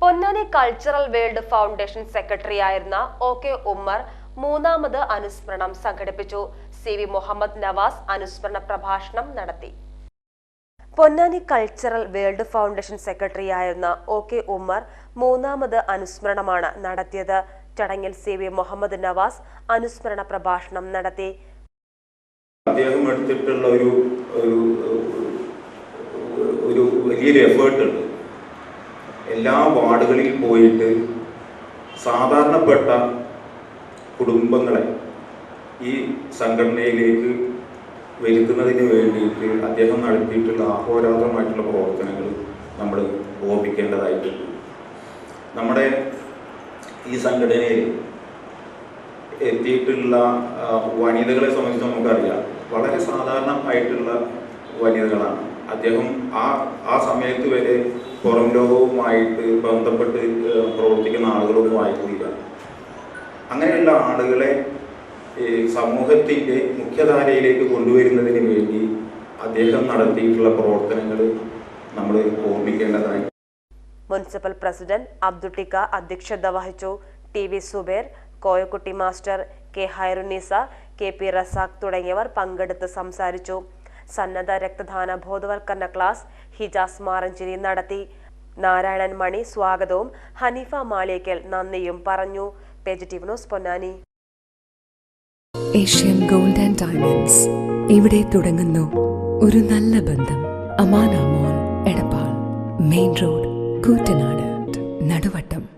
Ponnani cultural world foundation secretary ആയിരുന്ന O K Ummer മൂന്നാമത് അനുസ്മരണം സംഘടിപ്പിച്ചു. സി വി മുഹമ്മദ് നവാസ് അനുസ്മരണ പ്രഭാഷണം നടത്തി. Ponnani cultural world foundation secretary ആയിരുന്ന ഒ കെ ഉമ്മർ മൂന്നാമത് അനുസ്മരണമാണ് നടത്തിയത്. ചടങ്ങിൽ സി വി മുഹമ്മദ് നവാസ് അനുസ്മരണ പ്രഭാഷണം നടത്തി. അദ്ദേഹം എടുത്തിട്ടുള്ള ഒരു ഒരു വലിയൊരു എഫേർട്ട് ഉണ്ട്. എല്ലാ വാർഡുകളിൽ പോയിട്ട് സാധാരണപ്പെട്ട കുടുംബങ്ങളെ ഈ സംഘടനയിലേക്ക് വരുത്തുന്നതിന് വേണ്ടിയിട്ട് അദ്ദേഹം നടത്തിയിട്ടുള്ള അഹോരാത്രമായിട്ടുള്ള പ്രവർത്തനങ്ങൾ നമ്മൾ ഓർമ്മിക്കേണ്ടതായിട്ടുണ്ട്. നമ്മുടെ ഈ സംഘടനയിൽ എത്തിയിട്ടുള്ള വനിതകളെ സംബന്ധിച്ച് നമുക്കറിയാം. വളരെ സാധാരണമായിട്ടുള്ള വനിതകളാണ്. അദ്ദേഹം ആ ആ സമയത്ത് വരെ പുറം ലോകവുമായിട്ട് ബന്ധപ്പെട്ട് പ്രവർത്തിക്കുന്ന ആളുകളൊന്നും ആയിരുന്നില്ല. അങ്ങനെയുള്ള ആളുകളെ സമൂഹത്തിന്റെ മുഖ്യധാരയിലേക്ക് കൊണ്ടുവരുന്നതിന് വേണ്ടി അദ്ദേഹം നടത്തിയിട്ടുള്ള പ്രവർത്തനങ്ങൾ നമ്മൾ ഓർമ്മിക്കേണ്ടതായി. മുനിസിപ്പൽ പ്രസിഡന്റ് അബ്ദുട്ടിക്ക അധ്യക്ഷത വഹിച്ചു. T V Zubair Koyakutty master K Hairunnisa K P Razak തുടങ്ങിയവർ പങ്കെടുത്ത് സംസാരിച്ചു. സന്നദ്ധ രക്തദാന ബോധവൽക്കരണ ക്ലാസ് ഹിജാസ് മാറഞ്ചേരി നടത്തി. നാരായണൻ മണി സ്വാഗതവും ഹനീഫ മാളിയക്കൽ നന്ദിയും പറഞ്ഞു. Positive Ponnani. Asian gold and diamonds. ഇവിടെ തുടങ്ങുന്നു ഒരു നല്ല ബന്ധം. അമാനാമോൾ Edappal. Main road Koottanad. Naduvattom.